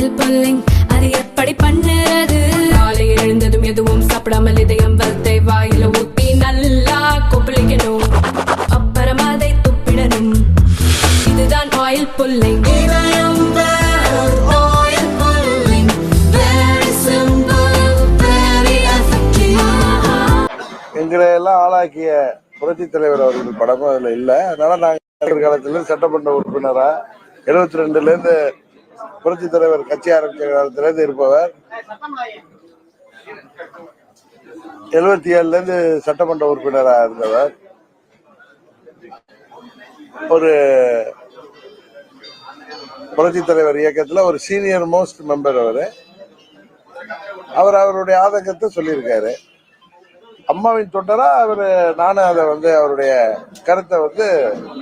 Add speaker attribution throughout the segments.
Speaker 1: Oil pulling அது எப்படி பண்ணுறது? காலை எழுந்ததும் எதுவும் சாப்பிடாமல் இதயம் வளத்தை வாயில ஊத்தி நல்லா கொப்பளிக்கணும். அப்புறம் அதை துப்பிடணும். இதுதான் ஆயில் புல்லிங்
Speaker 2: எங்களை எல்லாம் ஆளாக்கிய புரட்சி தலைவர் அவர்கள் படமும் அதுல இல்ல. அதனால நாங்க காலத்துல சட்டமன்ற உறுப்பினரா எழுபத்தி ரெண்டுல இருந்து புரட்சி தலைவர் கட்சி ஆரம்பிச்ச இருந்து இருப்பவர். எழுபத்தி ஏழுல இருந்து சட்டமன்ற உறுப்பினரா இருந்தவர். ஒரு புரட்சி தலைவர் இயக்கத்துல ஒரு சீனியர் மோஸ்ட் மெம்பர் அவரு. அவர் அவருடைய ஆதங்கத்தை சொல்லியிருக்காரு. அம்மாவின் தொண்டரா அவரு நானும் அதை வந்து அவருடைய கருத்தை வந்து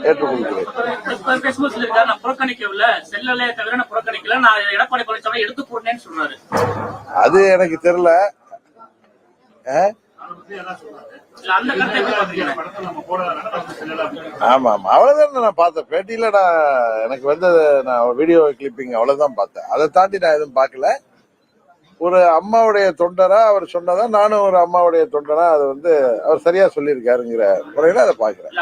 Speaker 2: ஏற்றுக்கொள்கிறேன். அது எனக்கு தெரியல. ஆமா ஆமா. அவ்வளவுதான் நான் பார்த்தேன். பேட்டியில நான் எனக்கு வந்தது நான் வீடியோ கிளிப்பிங் அவ்வளவுதான் பார்த்தேன். அதை தாண்டி நான் எதுவும் பார்க்கல. ஒரு அம்மாவுடைய தொண்டரா அவர் சொன்னதா? நானும் ஒரு அம்மாவுடைய தொண்டரா? அதை வந்து அவர் சரியா சொல்லியிருக்காருங்கிற முறையில அதை பாக்குறேன்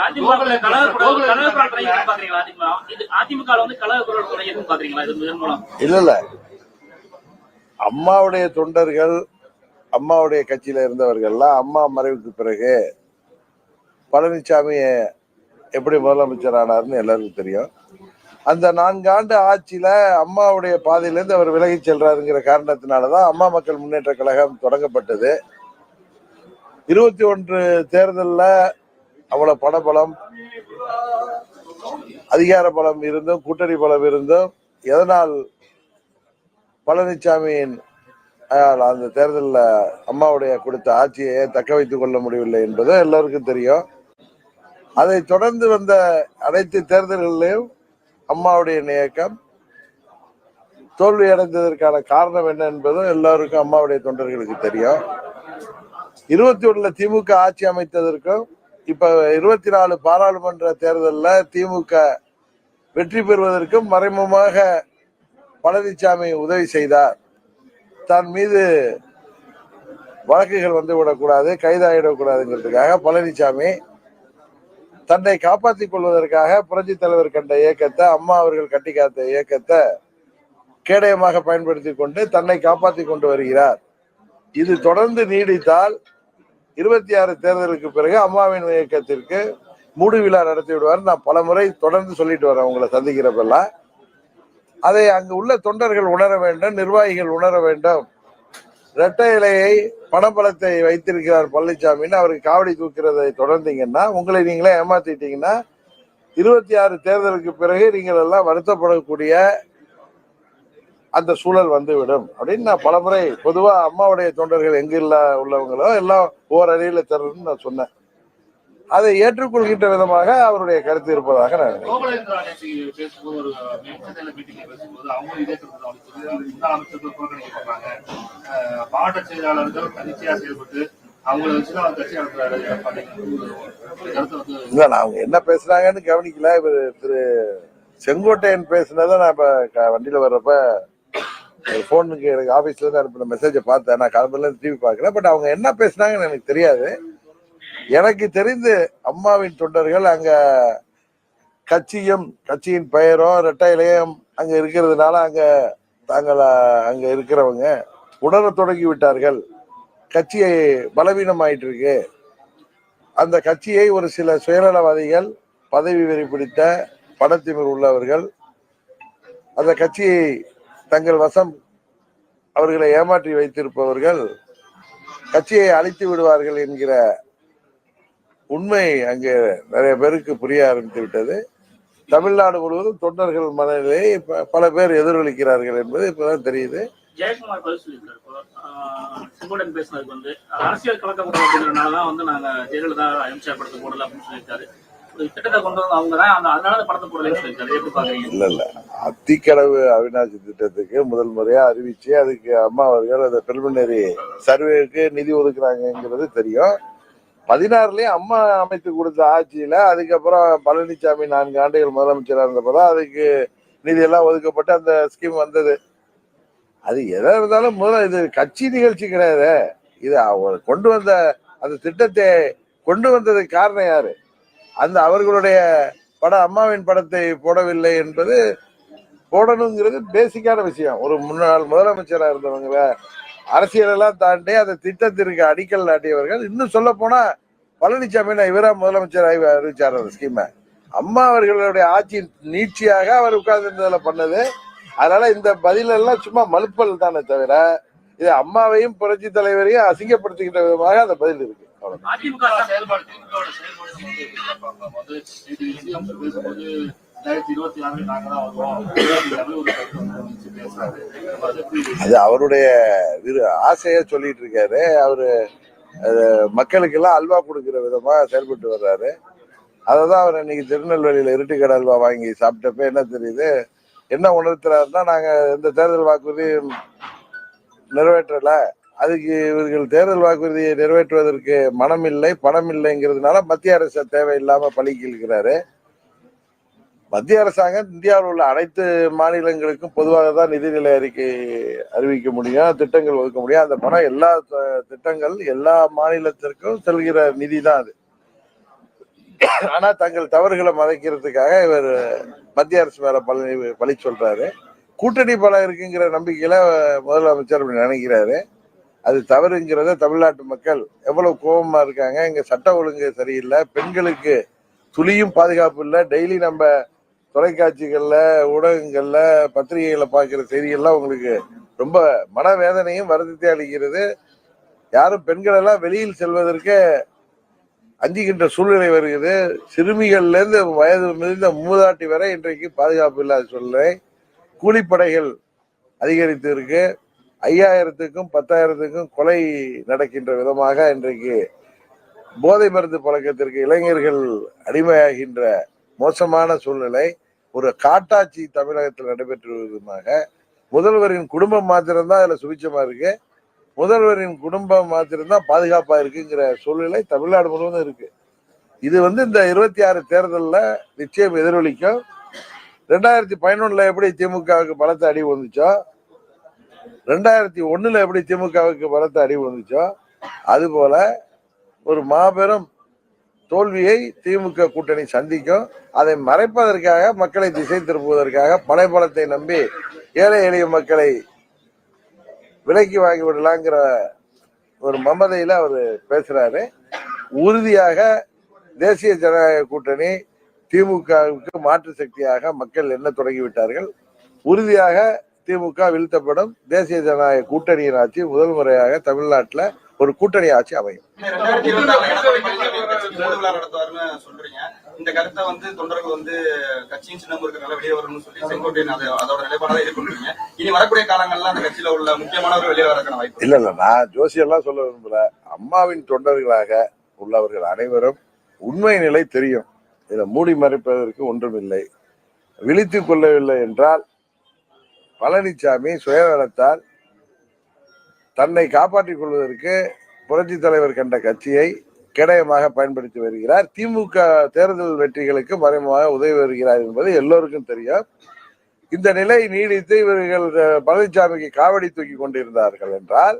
Speaker 3: இல்ல
Speaker 2: இல்ல அம்மாவுடைய தொண்டர்கள் அம்மாவுடைய கட்சியில இருந்தவர்கள்லாம் அம்மா மறைவுக்கு பிறகு பழனிசாமி எப்படி முதலமைச்சர் ஆனார்னு எல்லாருக்கும் தெரியும். அந்த நான்காண்டு ஆட்சியில அம்மாவுடைய பாதையிலேருந்து அவர் விலகி செல்றாருங்கிற காரணத்தினாலதான் அம்மா மக்கள் முன்னேற்ற கழகம் தொடங்கப்பட்டது. இருபத்தி ஒன்று தேர்தலில் அவ்வளவு பணபலம் அதிகார பலம் இருந்தும் கூட்டணி பலம் இருந்தும் எதனால் பழனிசாமியின் அந்த தேர்தலில் அம்மாவுடைய கொடுத்த ஆட்சியை தக்க வைத்துக் கொள்ள முடியவில்லை என்பது எல்லோருக்கும் தெரியும். அதை தொடர்ந்து வந்த அனைத்து தேர்தல்களிலும் அம்மாவுடைய இயக்கம் தோல்வி அடைந்ததற்கான காரணம் என்ன என்பதும் எல்லாருக்கும் அம்மாவுடைய தொண்டர்களுக்கு தெரியும். இருபத்தி ஒண்ணுல திமுக ஆட்சி அமைத்ததற்கும் இப்ப இருபத்தி நாலு பாராளுமன்ற தேர்தலில் திமுக வெற்றி பெறுவதற்கும் மறைமுகமாக பழனிசாமி உதவி செய்தார். தன் மீது வழக்குகள் வந்து விடக்கூடாது கைதாகிடக்கூடாதுங்கிறதுக்காக பழனிசாமி தன்னை காப்பாற்றிக் கொள்வதற்காக புரட்சி தலைவர் கண்ட இயக்கத்தை அம்மா அவர்கள் கட்டி காத்த இயக்கத்தை கேடயமாக பயன்படுத்தி கொண்டு தன்னை காப்பாற்றி கொண்டு வருகிறார். இது தொடர்ந்து நீடித்தால் இருபத்தி ஆறு தேர்தலுக்கு பிறகு அம்மாவின் இயக்கத்திற்கு மூடு விழா நடத்தி விடுவார். நான் பல முறை தொடர்ந்து சொல்லிட்டு வரேன் உங்களை சந்திக்கிறப்பெல்லாம். அதை அங்கு உள்ள தொண்டர்கள் உணர வேண்டும் நிர்வாகிகள் உணர வேண்டும். இரட்டை இலையை பணபலத்தை வைத்திருக்கிறார் பழனிசாமின்னு அவருக்கு காவடி தூக்கிறதை தொடர்ந்தீங்கன்னா உங்களை நீங்களே ஏமாத்திட்டீங்கன்னா இருபத்தி ஆறு தேர்தலுக்கு பிறகு நீங்கள் எல்லாம் வருத்தப்படக்கூடிய அந்த சூழல் வந்துவிடும். அப்படின்னு நான் பலமுறை பொதுவாக அம்மாவுடைய தொண்டர்கள் எங்க இல்ல உள்ளவங்களோ எல்லாம் ஓர் தரணும்னு நான் சொன்னேன். அதை ஏற்றுக்கொள்கின்ற விதமாக அவருடைய கருத்து இருப்பதாக நான்
Speaker 4: மாவட்ட செயலாளர்கள் தனிச்சையா செயல்பட்டு
Speaker 2: இல்ல நான் அவங்க என்ன பேசுறாங்கன்னு கவனிக்கல. இவர் திரு செங்கோட்டையன் பேசுனதை நான் இப்ப வண்டியில வர்றப்ப போனுக்கு எனக்கு ஆபீஸ்ல இருந்து அனுப்பின மெசேஜை பார்த்தேன். நான் கிளம்புல டிவி பார்க்கல. பட் அவங்க என்ன பேசுனாங்கன்னு எனக்கு தெரியாது. எனக்கு தெரிந்து அம்மாவின் தொண்டர்கள் அங்க கட்சியும் கட்சியின் பெயரோ இரட்டை இலையம் அங்க இருக்கிறதுனால அங்க தாங்கள் அங்க இருக்கிறவங்க உணர தொடங்கி விட்டார்கள் கட்சியை பலவீனமாயிட்டு இருக்கு அந்த கட்சியை ஒரு சில சுயநலவாதிகள் பதவி வெறி பிடித்த பணத்திமிர் உள்ளவர்கள் அந்த கட்சியை தங்கள் வசம் அவர்களை ஏமாற்றி வைத்திருப்பவர்கள் கட்சியை அழித்து விடுவார்கள் என்கிற உண்மை அங்கே நிறைய பேருக்கு புரிய ஆரம்பித்து விட்டது. தமிழ்நாடு முழுவதும் தொண்டர்கள் மனநிலையை பல பேர் எதிரொலிக்கிறார்கள் என்பது இப்பதான் தெரியுது.
Speaker 3: ஜெயக்குமார் பதில் சொல்லியிருக்காரு. பேசுனதுக்கு வந்து அரசியல் கலக்கப்படும் வந்து நாங்க ஜெயலலிதா படத்தை போடல அப்படின்னு
Speaker 2: அத்திக்கடவு அவிநாசி திட்டத்துக்கு முதல் முறையா அறிவிச்சு அதுக்கு அம்மா அவர்கள் அந்த பிரிலிமினரி சர்வேக்கு நிதி ஒதுக்குறாங்கங்கிறது தெரியும். பதினாறுலயும் அம்மா அமைத்து கொடுத்த ஆட்சியில அதுக்கப்புறம் பழனிசாமி நான்கு ஆண்டுகள் முதலமைச்சராக இருந்தப்பதான் அதுக்கு நிதியெல்லாம் ஒதுக்கப்பட்டு அந்த ஸ்கீம் வந்தது. அது எதா இருந்தாலும் முதல்ல இது கட்சி நிகழ்ச்சி கிடையாது. இது அவர் கொண்டு வந்த அந்த திட்டத்தை கொண்டு வந்ததுக்கு காரணம் யாரு? அந்த அவர்களுடைய படம் அம்மாவின் படத்தை போடவில்லை என்பது போடணுங்கிறது பேசிக்கான விஷயம். ஒரு முன்னாள் முதலமைச்சராக இருந்தவங்கள அரசியலெல்லாம் தாண்டி அந்த திட்டத்திற்கு அடிக்கல் நாட்டியவர்கள். இன்னும் சொல்ல போனா பழனிசாமி நான் இவரா முதலமைச்சர் அறிவிச்சார் அந்த ஸ்கீமை அம்மா அவர்களுடைய ஆட்சி நீட்சியாக அவர் உட்கார்ந்து இருந்ததுல பண்ணது. அதனால இந்த பதிலெல்லாம் சும்மா மலுப்பல் தானே தவிர இது அம்மாவையும் புரட்சி தலைவரையும் அசிங்கப்படுத்துகின்ற விதமாக அந்த பதில் இருக்கு. அவ்வளவுதான்.
Speaker 4: ரெண்டாயிரத்தி இருபத்தி நாங்க தான் வருவோம். அது
Speaker 2: அவருடைய விரு ஆசைய சொல்லிட்டு இருக்காரு. அவரு அது மக்களுக்கெல்லாம் அல்வா கொடுக்கிற விதமா செயல்பட்டு வர்றாரு. அதை தான் அவர் இன்னைக்கு திருநெல்வேலியில இருட்டுக்கடை அல்வா வாங்கி சாப்பிட்டப்ப என்ன தெரியுது? என்ன உணர்த்துறாருன்னா நாங்க இந்த தேர்தல் வாக்குறுதி நிறைவேற்றல. அதுக்கு இவர்கள் தேர்தல் வாக்குறுதியை நிறைவேற்றுவதற்கு மனம் இல்லை பணம் இல்லைங்கிறதுனால மத்திய அரசு தேவையில்லாம பழிக்கு இழுக்கிறாரு மத்திய அரசாங்கம் இந்தியாவில் உள்ள அனைத்து மாநிலங்களுக்கும் பொதுவாக தான் நிதிநிலை அறிக்கை அறிவிக்க முடியும் திட்டங்கள் ஒதுக்க முடியும். அந்த பணம் எல்லா த- திட்டங்கள் எல்லா மாநிலத்திற்கும் செல்கிற நிதி தான் அது. ஆனா தங்கள் தவறுகளை மறைக்கிறதுக்காக இவர் மத்திய அரசு மேல பழனி பழி சொல்றாரு. கூட்டணி பலம் இருக்குங்கிற நம்பிக்கையில முதலமைச்சர் அப்படி நினைக்கிறாரு. அது தவறுங்கிறத தமிழ்நாட்டு மக்கள் எவ்வளவு கோபமா இருக்காங்க. இங்க சட்ட ஒழுங்கு சரியில்லை. பெண்களுக்கு துளியும் பாதுகாப்பு இல்லை. டெய்லி நம்ம தொலைக்காட்சிகள்ல ஊடகங்கள்ல பத்திரிகைகளை பார்க்குற செய்திகள்லாம் உங்களுக்கு ரொம்ப மனவேதனையும் வருத்தத்தை அளிக்கிறது. யாரும் பெண்கள் எல்லாம் வெளியில் செல்வதற்கு அஞ்சுகின்ற சூழ்நிலை வருகிறது. சிறுமிகள்ல இருந்து வயது மிகுந்த மூதாட்டி வரை இன்றைக்கு பாதுகாப்பு இல்லாத சூழ்நிலை. கூலிப்படைகள் அதிகரித்து இருக்கு. ஐயாயிரத்துக்கும் பத்தாயிரத்துக்கும் கொலை நடக்கின்ற விதமாக இன்றைக்கு போதை மருந்து பழக்கத்திற்கு இளைஞர்கள் அடிமையாகின்ற மோசமான சூழ்நிலை. ஒரு காட்டாட்சி தமிழகத்தில் நடைபெற்று விதமாக முதல்வரின் குடும்பம் மாத்திரம்தான் அதுல சுபிச்சமா இருக்கு. முதல்வரின் குடும்பம் மாத்திரம்தான் பாதுகாப்பா இருக்குங்கிற சூழ்நிலை தமிழ்நாடு முழுவதும் இருக்கு. இது வந்து இந்த இருபத்தி ஆறு தேர்தலில் நிச்சயம் எதிரொலிக்கும். ரெண்டாயிரத்தி பதினொன்னுல எப்படி திமுகவுக்கு பலத்த அடி வந்துச்சோ ரெண்டாயிரத்தி ஒண்ணுல எப்படி திமுகவுக்கு பலத்த அடி வந்துச்சோ அது போல ஒரு மாபெரும் தோல்வியை திமுக கூட்டணி சந்திக்கும். அதை மறைப்பதற்காக மக்களை திசை திருப்புவதற்காக படைபலத்தை நம்பி ஏழை எளிய மக்களை விலைக்கு வாங்கி விடலாங்கிற ஒரு மமதையில் அவர் பேசுறாரு. உறுதியாக தேசிய ஜனநாயக கூட்டணி திமுகவுக்கு மாற்று சக்தியாக மக்கள் என்ன தொடங்கிவிட்டார்கள். உறுதியாக திமுக வீழ்த்தப்படும். தேசிய ஜனநாயக கூட்டணியின் ஆட்சி முதல் முறையாக தமிழ்நாட்டில் ஒரு கூட்டணி ஆட்சி அமையும்.
Speaker 5: இந்த கருத்தை வந்து தொண்டர்கள் வந்து கட்சியின் சின்னம் இருக்கிறனால வெளியே வரணும்னு சொல்லி செங்கோட்டையன் அதை அதோட நிலைப்பாடாக எதிர்கொள்றீங்க இனி வரக்கூடிய காலங்கள்ல அந்த கட்சியில உள்ள முக்கியமானவர் வெளியே வரக்கான வாய்ப்பு
Speaker 2: இல்ல இல்ல நான் ஜோசியெல்லாம் சொல்ல விரும்பல. அம்மாவின் தொண்டர்களாக உள்ளவர்கள் அனைவரும் உண்மை நிலை தெரியும். இதை மூடி மறைப்பதற்கு ஒன்றுமில்லை. விழித்துக் கொள்ளவில்லை என்றால் பழனிசாமி சுயநலத்தால் தன்னை காப்பாற்றிக் கொள்வதற்கு புரட்சி தலைவர் கண்ட கட்சியை கேடயமாக பயன்படுத்தி வருகிறார். திமுக தேர்தல் வெற்றிகளுக்கு மறைமுகமாக உதவி வருகிறார் என்பது எல்லோருக்கும் தெரியும். இந்த நிலை நீடித்து இவர்கள் பழனிசாமிக்கு காவடி தூக்கி கொண்டிருந்தார்கள் என்றால்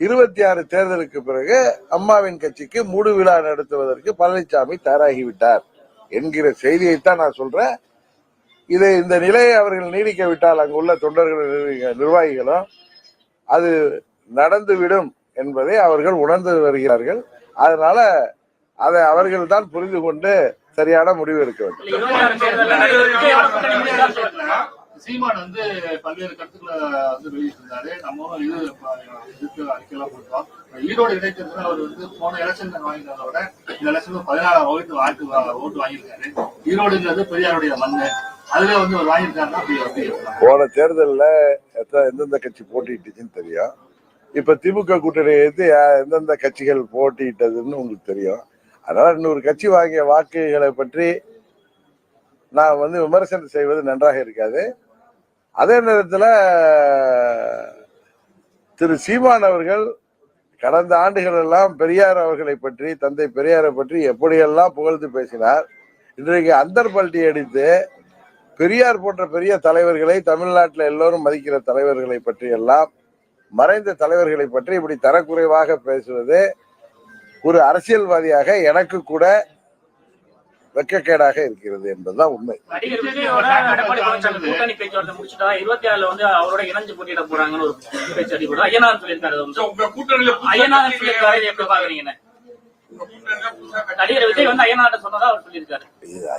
Speaker 2: இருபத்தி ஆறு தேர்தலுக்கு பிறகு அம்மாவின் கட்சிக்கு மூடு விழா நடத்துவதற்கு பழனிசாமி தயாராகிவிட்டார் என்கிற செய்தியைத்தான் நான் சொல்றேன். இதை இந்த நிலையை அவர்கள் நீடிக்க விட்டால் அங்குள்ள தொண்டர்கள் நிர்வாகிகளும் அது நடந்துவிடும் என்பதை அவர்கள் உணர்ந்து வருகிறார்கள். அதனால அதை அவர்கள் தான் புரிந்து கொண்டு சரியான முடிவு எடுக்க வேண்டும்.
Speaker 4: சீமான் வந்து பல்வேறு கருத்துக்களை வந்து வெளியிட்டிருந்தாரு. நம்மளும் இது இதுக்கு அறிக்கையெல்லாம் கொடுத்தோம் ஈரோடு இடைத்தேர்தல் அவர் வந்து போன எலெக்ஷன் வாங்கினதை விட இந்த எலெக்ஷன் பதினாறாம் ஓட்டு வாக்கு ஓட்டு வாங்கியிருக்காரு. ஈரோடுங்கிறது பெரியாருடைய மண்ணு. அதுல வந்து அவர் வாங்கியிருக்காருன்னா அப்படி
Speaker 2: போன தேர்தலில் எத்த- எந்தெந்த கட்சி போட்டிட்டுச்சுன்னு தெரியும். இப்ப திமுக கூட்டணி எடுத்து யா- எந்தெந்த கட்சிகள் போட்டியிட்டதுன்னு உங்களுக்கு தெரியும். அதனால இன்னொரு கட்சி வாங்கிய வாக்குகளை பற்றி நான் வந்து விமர்சனம் செய்வது நன்றாக இருக்காது. அதே நேரத்தில் திரு சீமான் அவர்கள் கடந்த ஆண்டுகள் எல்லாம் பெரியார் அவர்களை பற்றி தந்தை பெரியாரை பற்றி எப்படியெல்லாம் புகழ்ந்து பேசினார் இன்றைக்கு அந்தர்பல்ட்டி அடித்து பெரியார் போன்ற பெரிய தலைவர்களை தமிழ்நாட்டில் எல்லோரும் மதிக்கிற தலைவர்களை பற்றி எல்லாம் மறைந்த தலைவர்களை பற்றி இப்படி தரக்குறைவாக பேசுவது ஒரு அரசியல்வாதியாக எனக்கு கூட வெட்கக்கேடாக இருக்கிறது என்பதுதான் உண்மை.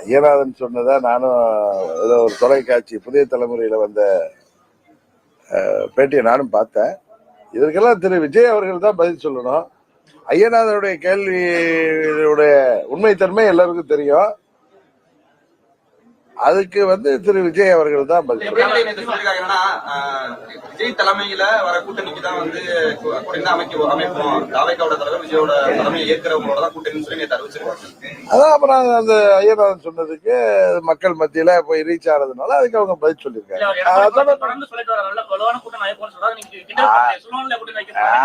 Speaker 2: ஐயநாதன் சொன்னதா நானும் ஏதோ ஒரு தொலைக்காட்சி புதிய தலைமுறையில வந்த பேட்டியை நானும் பார்த்தேன். இதற்கெல்லாம் திரு விஜய் அவர்கள் தான் பதில் சொல்லணும். ஐயநாதனுடைய கேள்வியுடைய உண்மைத்தன்மை எல்லாருக்கும் தெரியும். அதுக்கு வந்து திரு விஜய் அவர்கள் தான் பதில்.
Speaker 5: விஜய் தலைமையில வர கூட்டணிக்கு தான் வந்து கூ- கூட்டணி தான் அமைக்க அமைப்போம் தாவைக்காவோட தலைவர் விஜயோட தலைமையை ஏற்கிறவங்களோட தான் கூட்டணின்னு சொல்லி நேற்று அறிவிச்சிருக்காங்க.
Speaker 2: அதான் அப்புறம் அந்த ஐயநாதன் சொன்னதுக்கு மக்கள் மத்தியில போய் ரீச் ஆனதுனால அதுக்கு அவங்க பதில் சொல்லியிருக்காங்க.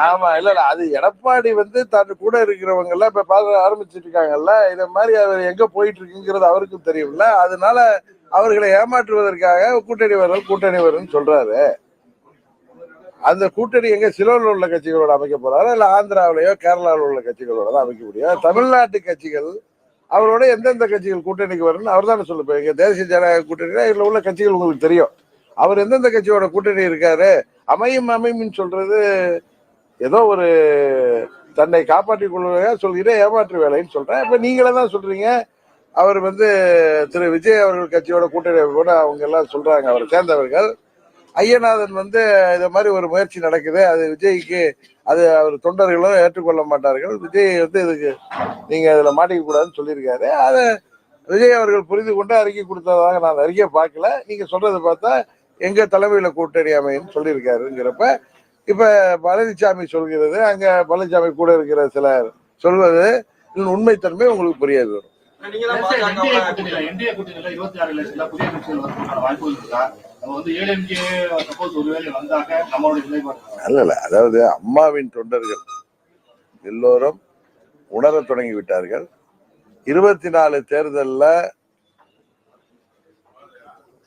Speaker 2: ஆமா இல்ல இல்ல. அது எடப்பாடி வந்து தன் கூட இருக்கிறவங்க எல்லாம் இப்ப பார்க்க ஆரம்பிச்சிட்டு இருக்காங்கல்ல. இத மாதிரி அவர் எங்க போயிட்டு இருக்குங்கிறது அவருக்கும் தெரியும்ல. அதனால அவர்களை ஏமாற்றுவதற்காக கூட்டணி வரும் கூட்டணி வரும்னு சொல்றாரு. அந்த கூட்டணி எங்க சிலோனில் உள்ள கட்சிகளோட அமைக்க போறாரா? இல்ல ஆந்திராவிலேயோ கேரளாவில் உள்ள கட்சிகளோட தான் அமைக்க முடியும்? தமிழ்நாட்டு கட்சிகள் அவரோட எந்தெந்த கட்சிகள் கூட்டணிக்கு வரும்னு அவர் தானே சொல்லுப்போம் எங்க தேசிய ஜனநாயக கூட்டணி இதுல உள்ள கட்சிகள் உங்களுக்கு தெரியும். அவர் எந்தெந்த கட்சியோட கூட்டணி இருக்காரு? அமையும் அமையும்னு சொல்றது ஏதோ ஒரு தன்னை காப்பாற்றிக் கொள்வதாக சொல்கிறேன் ஏமாற்று வேலைன்னு சொல்றேன். இப்ப நீங்களே தான் சொல்றீங்க. அவர் வந்து திரு விஜய் அவர்கள் கட்சியோட கூட்டணி கூட அவங்க எல்லாம் சொல்றாங்க. அவரை சேர்ந்தவர்கள். ஐயநாதன் வந்து இதை மாதிரி ஒரு முயற்சி நடக்குது. அது விஜய்க்கு அது அவர் தொண்டர்களும் ஏற்றுக்கொள்ள மாட்டார்கள். விஜய் வந்து இதுக்கு நீங்க இதுல மாட்டிக்க கூடாதுன்னு சொல்லியிருக்காரு. அதை விஜய் அவர்கள் புரிந்து கொண்டு அறிக்கை கொடுத்ததாக நான் அறிக்கை பார்க்கல. நீங்க சொல்றதை பார்த்தா எங்க தலைமையில கூட்டணி அமைன்னு சொல்லியிருக்காருங்கிறப்ப இப்ப பழனிசாமி சொல்கிறது அங்க பழனிசாமி கூட இருக்கிற சிலர் சொல்வது உண்மைத்தன்மை உங்களுக்கு புரியாது வரும்
Speaker 4: என்டிஏ கூட்டணியில இருபத்தி ஆறு புதிய கட்சிகள் வரதுக்கான வாய்ப்புகள் இருக்கா?
Speaker 2: அல்ல அதாவது அம்மாவின் தொண்டர்கள் எல்லோரும் உணரத் தொடங்கி விட்டார்கள் இருபத்தி நாலு தேர்தல்ல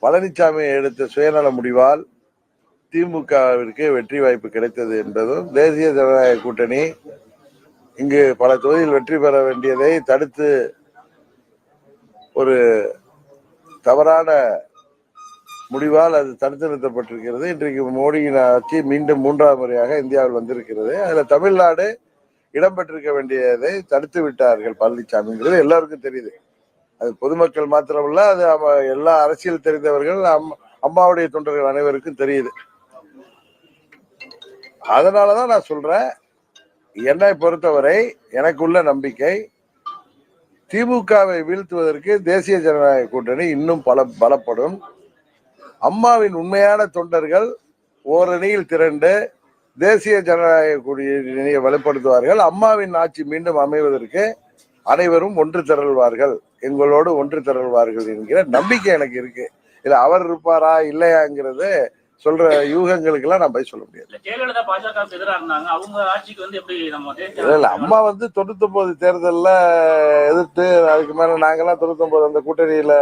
Speaker 2: பழனிசாமி எடுத்த சுயநல முடிவால் திமுகவிற்கு வெற்றி வாய்ப்பு கிடைத்தது என்பதும் தேசிய ஜனநாயக கூட்டணி இங்கு பல தொகுதியில் வெற்றி பெற வேண்டியதை தடுத்து ஒரு தவறான முடிவால் அது தடுத்து நிறுத்தப்பட்டிருக்கிறது இன்றைக்கு மோடியின் ஆட்சி மீண்டும் மூன்றாம் முறையாக இந்தியாவில் வந்திருக்கிறது. அதில் தமிழ்நாடு இடம்பெற்றிருக்க வேண்டியதை தடுத்து விட்டார்கள் பழனிசாமிங்கிறது எல்லாருக்கும் தெரியுது. அது பொதுமக்கள் மாத்திரமல்ல அது அவ- எல்லா அரசியல் தெரிந்தவர்கள் அம்- அம்மாவுடைய தொண்டர்கள் அனைவருக்கும் தெரியுது. அதனாலதான் நான் சொல்றேன் என்னை பொறுத்தவரை எனக்குள்ள நம்பிக்கை திமுகவை வீழ்த்துவதற்கு தேசிய ஜனநாயக கூட்டணி இன்னும் பல பலப்படும். அம்மாவின் உண்மையான தொண்டர்கள் ஓரணியில் திரண்டு தேசிய ஜனநாயக கூட்டணியை வலுப்படுத்துவார்கள். அம்மாவின் ஆட்சி மீண்டும் அமைவதற்கு அனைவரும் ஒன்று திரள்வார்கள். எங்களோடு ஒன்று திரள்வார்கள் என்கிற நம்பிக்கை எனக்கு இருக்கு. இல்ல அவர் இருப்பாரா இல்லையாங்கிறது சொல்ற யூகங்களுக்கெல்லாம் நான் போய் சொல்ல முடியாது.
Speaker 3: இல்ல,
Speaker 2: அம்மா வந்து தொண்ணூத்தொன்பது தேர்தல்ல எதிர்த்து அதுக்கு மேல நாங்கெல்லாம் தொண்ணூத்தொன்பது அந்த கூட்டணியில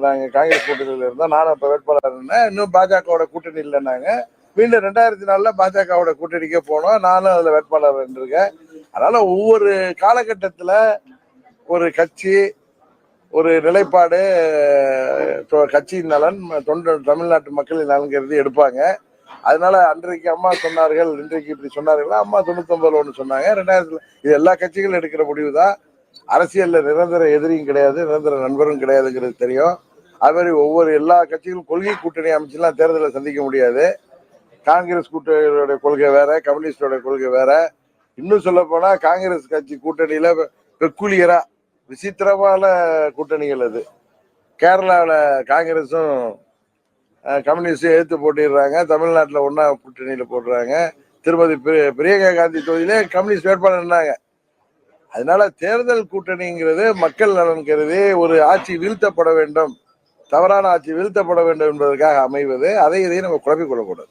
Speaker 2: நாங்க காங்கிரஸ் கூட்டணியில இருந்தோம். நானும் இப்ப வேட்பாளர் இருந்தேன். இன்னும் பாஜகவோட கூட்டணி இல்லைன்னாங்க. மீண்டும் ரெண்டாயிரத்தி நாலுல பாஜகவோட கூட்டணிக்கே போனோம். நானும் அதுல வேட்பாளர் இருந்திருக்கேன். அதனால ஒவ்வொரு காலகட்டத்துல ஒரு கட்சி ஒரு நிலைப்பாடு தொ- கட்சியின் நலன் தொண்டு தமிழ்நாட்டு மக்களின் நலன்கிறது எடுப்பாங்க. அதனால அன்றைக்கு அம்மா சொன்னார்கள் இன்றைக்கு இப்படி சொன்னார்கள் அம்மா தொண்ணூத்தொன்பதுல ஒன்று சொன்னாங்க. ரெண்டாயிரத்துல இது எல்லா கட்சிகளும் எடுக்கிற முடிவு தான் அரசியல்ல நிரந்தர எதிரியும் கிடையாது நிரந்தர நண்பரும் கிடையாதுங்கிறது தெரியும். அது மாதிரி ஒவ்வொரு எல்லா கட்சிகளும் கொள்கை கூட்டணி அமைச்சுலாம் தேர்தலை சந்திக்க முடியாது. காங்கிரஸ் கூட்டணியோட கொள்கை வேற கம்யூனிஸ்டோட கொள்கை வேற. இன்னும் சொல்ல போனா காங்கிரஸ் கட்சி கூட்டணியில பெக்குலியரா விசித்திரமான கூட்டணிகள் அது. கேரளாவில் காங்கிரஸும் கம்யூனிஸ்டும் எதிர்த்து போட்டிடுறாங்க. தமிழ்நாட்டில் ஒன்றா கூட்டணியில் போடுறாங்க. திருமதி பிரி- பிரியங்கா காந்தி தொகுதியிலே கம்யூனிஸ்ட் வேட்பாளர் இருந்தாங்க. அதனால தேர்தல் கூட்டணிங்கிறது மக்கள் நலன் கருதி ஒரு ஆட்சி வீழ்த்தப்பட வேண்டும். தவறான ஆட்சி வீழ்த்தப்பட வேண்டும் என்பதற்காக அமைவது. அதை இதையும் நம்ம குழப்பிக் கொள்ளக்கூடாது.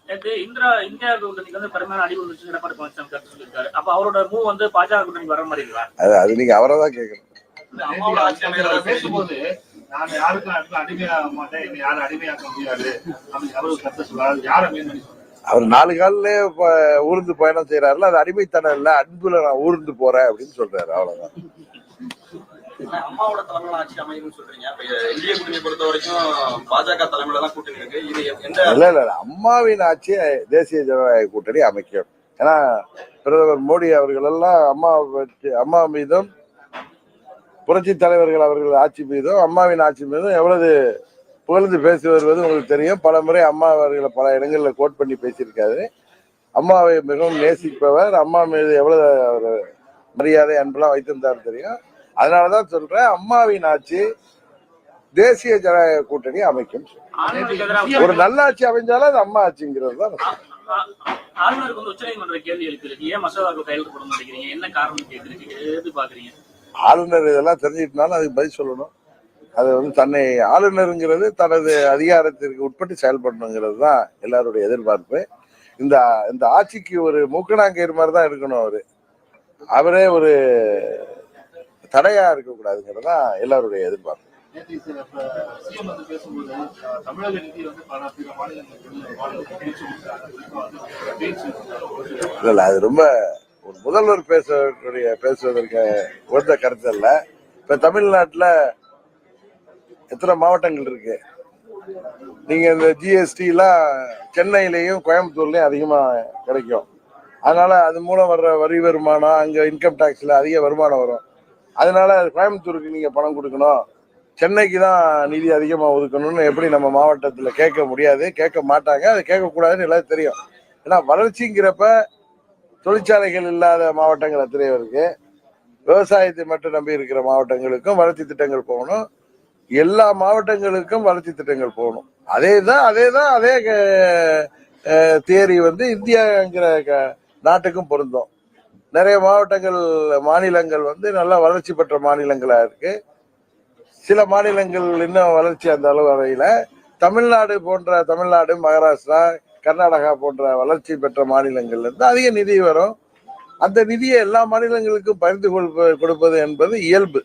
Speaker 2: அது அது நீங்க அவரை தான் கேட்கணும்.
Speaker 5: அம்மாவோட ஆட்சி அமைகிறதா
Speaker 4: பேசும்போது நான் யாருக்கும் அடிமையாக மாட்டேன். என்னை யாரும் அடிமையாக்க முடியாது. அப்படின்னு அவரு கருத்தை சொல்றாரு. யாரை மீன் பண்ணி சொல்றாரு.
Speaker 2: அவர் நாலு காலிலே ஊர்ந்து பயணம் செய்யறாருல அது அடிமைத்தனம் இல்ல அன்புல நான் ஊர்ந்து போறேன் அப்படின்னு சொல்றாரு. அவ்வளவுதான்.
Speaker 5: அம்மாவோட தலைமையில ஆட்சி அமையும்னு சொல்றீங்க. இந்திய கூட்டணி பொறுத்த வரைக்கும் பாஜக தலைமையில தான் கூட்டணி இருக்கு. இது எந்த
Speaker 2: இல்ல இல்ல. அம்மாவின் ஆட்சி தேசிய ஜனநாயக கூட்டணி அமைக்கும். ஏன்னா பிரதமர் மோடி அவர்கள் எல்லாம் அம்மா அம்மா மீதும் புரட்சி தலைவர்கள் அவர்கள் ஆட்சி மீதும் அம்மாவின் ஆட்சி மீதும் எவ்வளவு புகழ்ந்து பேசி வருவது உங்களுக்கு தெரியும். பல முறை அம்மா அவர்களை பல இடங்களில் கோட் பண்ணி பேசியிருக்காரு. அம்மாவை மிகவும் நேசிப்பவர். அம்மா மீது எவ்வளவு அவர் மரியாதை அன்பெல்லாம் வைத்திருந்தார் தெரியும். அதனாலதான் சொல்றேன் அம்மாவின் ஆட்சி தேசிய ஜனநாயக கூட்டணி அமைக்கும். ஒரு நல்ல ஆட்சி அமைஞ்சாலும் அது அம்மா ஆட்சிங்கிறது தான்
Speaker 3: ஆளுநருக்கு வந்து உச்சநீதிமன்ற கேள்வி எழுப்பியிருக்கு. ஏன் மசோதாவுக்கு கையெழுத்து போட மாட்டேங்கிறீங்க என்ன காரணம் கேட்கறீங்க? எப்படி பாக்குறீங்க
Speaker 2: ஆளுநர் இதெல்லாம் தெரிஞ்சிட்டனாலும் அதுக்கு பதில் சொல்லணும். அது வந்து தன்னை ஆளுநருங்கிறது தனது அதிகாரத்திற்கு உட்பட்டு செயல்படணுங்கிறது தான் எல்லாருடைய எதிர்பார்ப்பு. இந்த இந்த ஆட்சிக்கு ஒரு மூக்கணாங்கயிறு மாதிரி தான் இருக்கணும் அவரு. அவரே ஒரு தடையா இருக்கக்கூடாதுங்கிறது தான் எல்லாருடைய எதிர்பார்ப்பு. இல்ல அது ரொம்ப ஒரு முதல்வர் பேசக்கூடிய பேசுவதற்கு உகந்த கருத்து அல்ல. இப்ப தமிழ்நாட்டில் எத்தனை மாவட்டங்கள் இருக்கு? நீங்க இந்த ஜிஎஸ்டிலாம் சென்னையிலையும் சென்னையிலயும் கோயம்புத்தூர்லயும் அதிகமா கிடைக்கும். அதனால அது மூலம் வர்ற வரி வருமானம் அங்க இன்கம் டாக்ஸ்ல அதிக வருமானம் வரும். அதனால கோயம்புத்தூருக்கு நீங்க பணம் கொடுக்கணும். சென்னைக்கு தான் நிதி அதிகமாக ஒதுக்கணும்னு எப்படி நம்ம மாவட்டத்தில் கேட்க முடியாது கேட்க மாட்டாங்க அது கேட்கக்கூடாதுன்னு எல்லாரும் தெரியும். ஏன்னா வளர்ச்சிங்கிறப்ப தொழிற்சாலைகள் இல்லாத மாவட்டங்கள் அத்தனையும் இருக்கு. விவசாயத்தை மட்டும் நம்பி இருக்கிற மாவட்டங்களுக்கும் வளர்ச்சி திட்டங்கள் போகணும். எல்லா மாவட்டங்களுக்கும் வளர்ச்சி திட்டங்கள் போகணும். அதே தான் அதே தான் அதே தியரி வந்து இந்தியாங்கிற க- நாட்டுக்கும் பொருந்தும். நிறைய மாவட்டங்கள் மாநிலங்கள் வந்து நல்லா வளர்ச்சி பெற்ற மாநிலங்களா இருக்கு. சில மாநிலங்கள் இன்னும் வளர்ச்சி அந்த அளவு வரையில தமிழ்நாடு போன்ற தமிழ்நாடு மகாராஷ்டிரா கர்நாடகா போன்ற வளர்ச்சி பெற்ற மாநிலங்கள்ல இருந்து அதிக நிதி வரும். அந்த நிதியை எல்லா மாநிலங்களுக்கும் பகிர்ந்து கொடுப்ப- கொடுப்பது என்பது இயல்பு.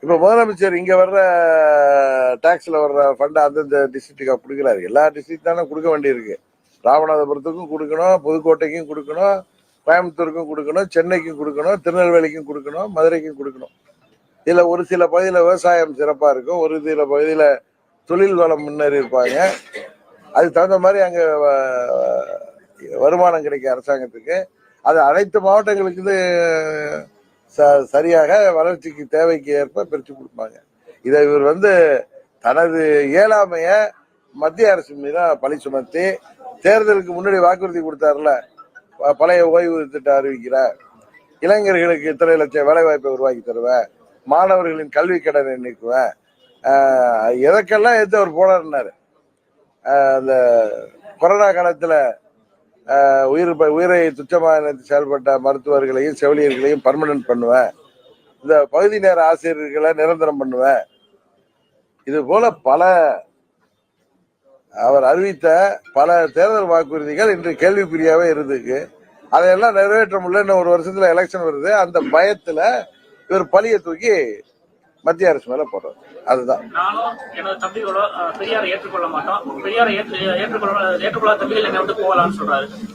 Speaker 2: இப்ப முதலமைச்சர் இங்க வர்ற டாக்ஸ்ல வர்ற ஃபண்ட் அந்தந்த டிஸ்ட்ரிக்டுக்கு கொடுக்குறாரு. எல்லா டிஸ்ட்ரிக்ட் தானே கொடுக்க வேண்டியிருக்கு. ராமநாதபுரத்துக்கும் கொடுக்கணும் புதுக்கோட்டைக்கும் கொடுக்கணும் கோயம்புத்தூருக்கும் கொடுக்கணும் சென்னைக்கும் கொடுக்கணும் திருநெல்வேலிக்கும் கொடுக்கணும் மதுரைக்கும் கொடுக்கணும். இதில் ஒரு சில பகுதியில் விவசாயம் சிறப்பாக இருக்கும். ஒரு சில பகுதியில் தொழில் வளம் முன்னேறி இருப்பாங்க. அதுக்கு தகுந்த மாதிரி அங்க வருமானம் கிடைக்கும் அரசாங்கத்துக்கு. அது அனைத்து மாவட்டங்களுக்கு இது ச- சரியாக வளர்ச்சிக்கு தேவைக்கு ஏற்ப பிரித்து கொடுப்பாங்க. இதை இவர் வந்து தனது இயலாமைய மத்திய அரசு மீது பழி சுமத்தி தேர்தலுக்கு முன்னாடி வாக்குறுதி கொடுத்தாருல ப- பழைய ஓய்வு திட்டம் அறிவிக்கிற இளைஞர்களுக்கு இத்தனை லட்சம் வேலை வாய்ப்பை உருவாக்கி தருவேன் மாணவர்களின் கல்வி கடனை நீக்குவேன் எதற்கெல்லாம் எடுத்து அவர் போனார்னாரு அந்த கொரோனா காலத்தில் உயிர் ப- உயிரை துச்சமாக நினைத்து செயல்பட்ட மருத்துவர்களையும் செவிலியர்களையும் பர்மனன்ட் பண்ணுவேன். இந்த பகுதி நேர ஆசிரியர்களை நிரந்தரம் பண்ணுவேன். இது போல பல அவர் அறிவித்த பல தேர்தல் வாக்குறுதிகள் இன்று கேள்விக்குறியாவே இருந்துக்கு அதையெல்லாம் நிறைவேற்ற முடியல. இன்னும் ஒரு வருஷத்துல எலெக்ஷன் வருது. அந்த பயத்துல இவர் பழிய தூக்கி மத்திய அரசு மேல போடுறாரு அதுதான்.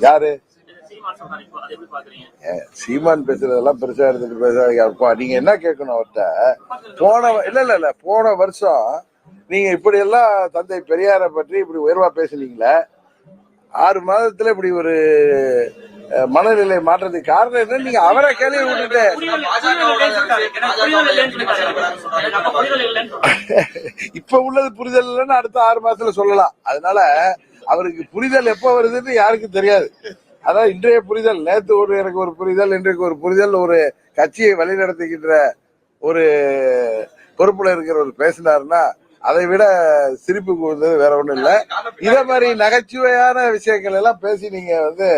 Speaker 2: யாரு?
Speaker 3: சீமான்
Speaker 2: பேசுறதெல்லாம் பெருசா எடுத்துட்டு அப்பா நீங்க என்ன கேட்கணும் அவர்கிட்ட? போன இல்ல இல்ல இல்ல போன வருஷம் நீங்க இப்படி எல்லாம் தந்தை பெரியாரை பற்றி இப்படி உயர்வா பேசுனீங்களே ஆறு மாதத்துல இப்படி ஒரு மனநிலை மாற்றத்துக்கு காரணம் என்ன? நீங்க அவரை கேள்வி விட்டுட்டு. இப்ப உள்ளது புரிதல் இல்லைன்னு அடுத்த ஆறு மாசத்துல சொல்லலாம். அதனால அவருக்கு புரிதல் எப்ப வருதுன்னு யாருக்கும் தெரியாது. அதான் இன்றைய புரிதல். நேத்து ஒரு எனக்கு ஒரு புரிதல் இன்றைக்கு ஒரு புரிதல். ஒரு கட்சியை வழிநடத்துகின்ற ஒரு பொறுப்புல இருக்கிறவர் பேசினாருன்னா அதை விட சிரிப்பு கூடுதல் வேற ஒண்ணும் இல்ல. இத மாதிரி நகைச்சுவையான விஷயங்கள் எல்லாம் பேசி நீங்க வந்து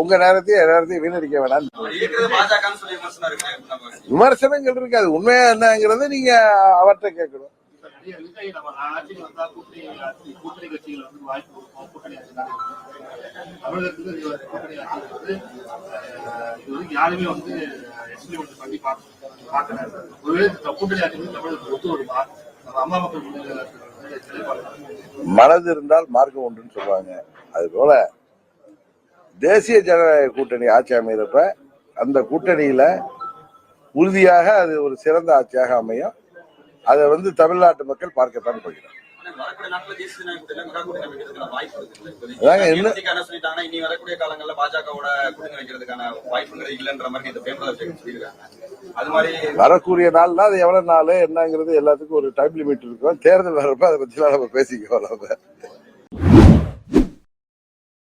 Speaker 2: உங்க நேரத்தையும் நேரத்தையும் வீணடிக்க வேணாம்.
Speaker 5: விமர்சனம் இருக்கு
Speaker 2: விமர்சனங்கள் இருக்கு அது உண்மையா என்னங்கிறத நீங்க அவர்கிட்ட கேட்கணும்.
Speaker 4: யாருமே வந்து பண்ணி பார்க்கல ஒருவேளை கூட்டணி ஆட்சி தமிழகத்துக்கு ஒத்து வருமா அம்மா மக்கள்
Speaker 2: மனது இருந்தால் மார்க்கம் உண்டுன்னு சொல்லுவாங்க. அது போல தேசிய ஜனநாயக கூட்டணி ஆட்சி அமைகிறப்ப அந்த கூட்டணியில உறுதியாக அது ஒரு சிறந்த ஆட்சியாக அமையும். அதை வந்து தமிழ்நாட்டு மக்கள் பார்க்கத்தான் போகிறார் வரக்கூடிய நாள்னா அது எவ்வளவு நாள் என்னங்கிறது எல்லாத்துக்கும் ஒரு டைம் லிமிட் இருக்கும். தேர்தல் வர்றப்ப அதை பத்திலாம் நம்ம பேசிக்குவோம் நம்ம.